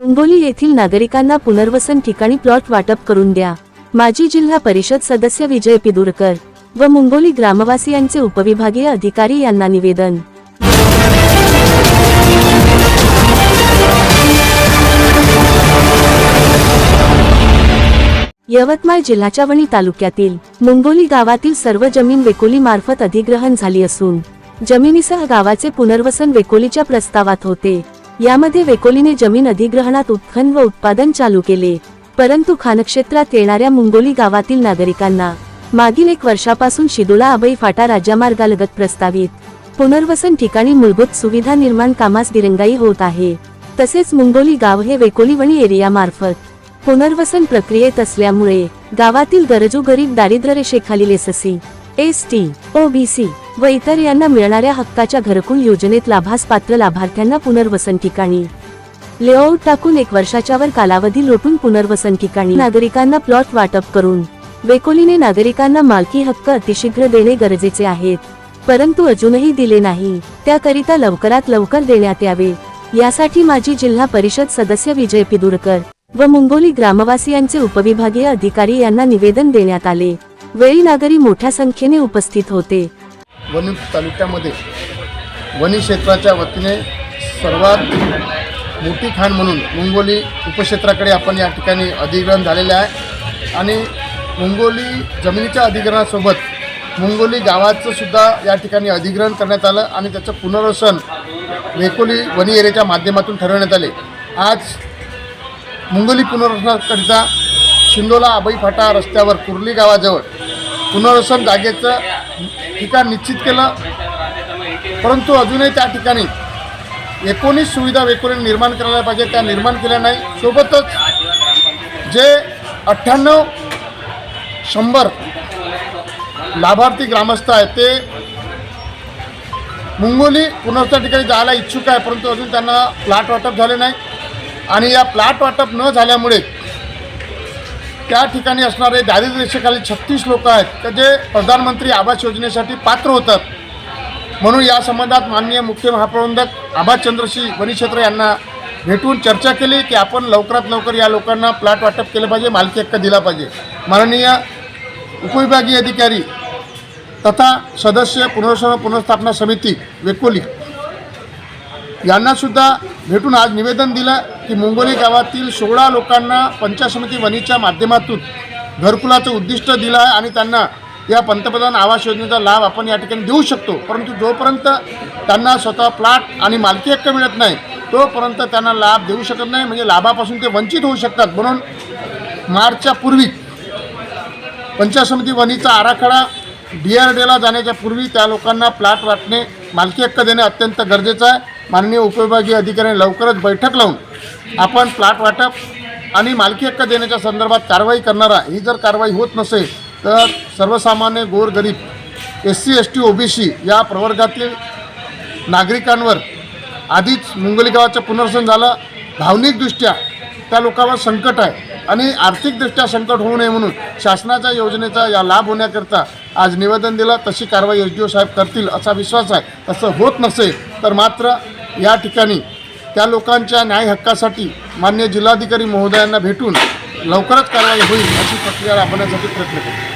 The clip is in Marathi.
हिंगोली येथील नागरिकांना पुनर्वसन ठिकाणी प्लॉट वाटप करून द्या. माजी जिल्हा परिषद सदस्य विजय पिदुरकर व मुंगोली ग्रामवासियांचे उपविभागीय अधिकारी यांना निवेदन. यवतमाळ जिल्ह्याच्या वणी तालुक्यातील मुंगोली गावातील सर्व जमीन वेकोली मार्फत अधिग्रहण झाली असून जमिनीसह गावाचे पुनर्वसन वेकोलीच्या प्रस्तावात होते. यामध्ये वेकोलीने जमीन अधिग्रहणात उत्खन व उत्पादन चालू केले. परंतु खानक्षेत्रात येणाऱ्या मुंगोली गावातील नागरिकांना मागील एक वर्षापासून शिदोला अभय फाटा राज्यमार्गालगत प्रस्तावित. पुनर्वसन ठिकाणी मूलभूत सुविधा निर्माण कामास दिरंगाई होत आहे. तसेच मुंगोली गाव हे वेकोलीवणी एरिया मार्फत पुनर्वसन प्रक्रियेत असल्यामुळे गावातील गरजू गरीब दारिद्र्य रेषेखालील एससी एस टी ओबीसी व इतर यांना मिळणाऱ्या हक्काच्या घरकुल योजनेत लाभास पात्र लाभार्थ्यांना पुनर्वसन ठिकाणी. लेआउट टाकून एक वर्षाच्या वर कालावधी लोटून पुनर्वसन ठिकाणी. नागरिकांना प्लॉट वाटप करून. वेकोलीने नागरिकांना मालकी हक्क अतिशीघ्र देणे गरजेचे आहेत. परंतु अजूनही दिले नाही. त्याकरिता लवकरात लवकर देण्यात यावे. यासाठी माजी जिल्हा परिषद सदस्य विजय पिदुरकर व मुंगोली ग्रामवासियांचे उपविभागीय अधिकारी यांना निवेदन देण्यात आले. वेळी नागरी मोठ्या संख्येने उपस्थित होते. वनी तालुक्यामध्ये वनी क्षेत्राच्या वतीने सर्वात मोठी खाण म्हणून मुंगोली उपक्षेत्राकडे आपण या ठिकाणी अधिग्रहण झालेले आहे. आणि मुंगोली जमिनीच्या अधिग्रहणासोबत मुंगोली गावाचं सुद्धा या ठिकाणी अधिग्रहण करण्यात आलं आणि त्याचं पुनर्वसन वेकोली वनी एरियाच्या माध्यमातून ठरवण्यात आले. आज मुंगोली पुनर्वसनाकरिता शिंदोला आबई फाटा रस्त्यावर कुर्ली गावाजवळ पुनर्वसन जागेचं ठिकाण निश्चित केलं. परंतु अजूनही त्या ठिकाणी एकोणीस सुविधा वेकोणी निर्माण करायला पाहिजे त्या निर्माण केल्या नाही. सोबतच जे अठ्ठ्याण्णव शंभर लाभार्थी ग्रामस्थ आहेत ते मुंगोली पुनर्वसन ठिकाणी जायला इच्छुक आहे परंतु अजून त्यांना प्लॅट वाटप झाले नाही. आणि या प्लॅट वाटप न झाल्यामुळे त्या ठिकाणी असणारे दारिद्र्यरेषेखाली छत्तीस लोक आहेत तर जे प्रधानमंत्री आवास योजनेसाठी पात्र होतात. म्हणून या संबंधात माननीय मुख्य महाप्रबंधक आबाद वनिक्षेत्र यांना भेटून चर्चा केली की आपण लवकरात लवकर या लोकांना प्लॉट वाटप केलं पाहिजे मालकी हक्क दिला पाहिजे. माननीय उपविभागीय अधिकारी तथा सदस्य पुनर्वसन पुनर्स्थापना समिती वेकोली यांनासुद्धा भेटून आज निवेदन दिलं की मुंगोली गावातील सोळा लोकांना पंचायत समिती वनीच्या माध्यमातून घरकुलाचं उद्दिष्ट दिलं आहे आणि त्यांना या पंतप्रधान आवास योजनेचा लाभ आपण या ठिकाणी देऊ शकतो. परंतु जोपर्यंत त्यांना स्वतः प्लॉट आणि मालकी हक्क मिळत नाही तोपर्यंत त्यांना लाभ देऊ शकत नाही म्हणजे लाभापासून ते वंचित होऊ शकतात. म्हणून मार्चच्या पूर्वी पंचायत समिती वनीचा आराखडा डी आर डीला जाण्याच्या पूर्वी त्या लोकांना प्लॉट वाटणे मालकी हक्क देणे अत्यंत गरजेचं आहे. माननीय उपविभागीय अधिकाऱ्यांनी लवकरच बैठक लावून आपण प्लॉट वाटप आणि मालकी हक्क देण्याच्या संदर्भात कारवाई करणारा ही जर कारवाई होत नसेल तर सर्वसामान्य गोरगरीब S C S T O B C या प्रवर्गातील नागरिकांवर आधीच मुंगलीगावाचं गावाचं झालं. भावनिकदृष्ट्या त्या लोकांवर संकट आहे आणि आर्थिकदृष्ट्या संकट होऊ नये म्हणून शासनाच्या योजनेचा या लाभ होण्याकरता आज निवेदन दिलं. तशी कारवाई एस डी ओ साहेब करतील असा विश्वास आहे. तसं होत नसेल तर मात्र या ठिकाणी त्या लोकांच्या न्याय हक्कासाठी मान्य जिल्हाधिकारी महोदयांना भेटून लवकरच कारवाई होईल अशी प्रक्रिया राबवण्यासाठी प्रयत्न करू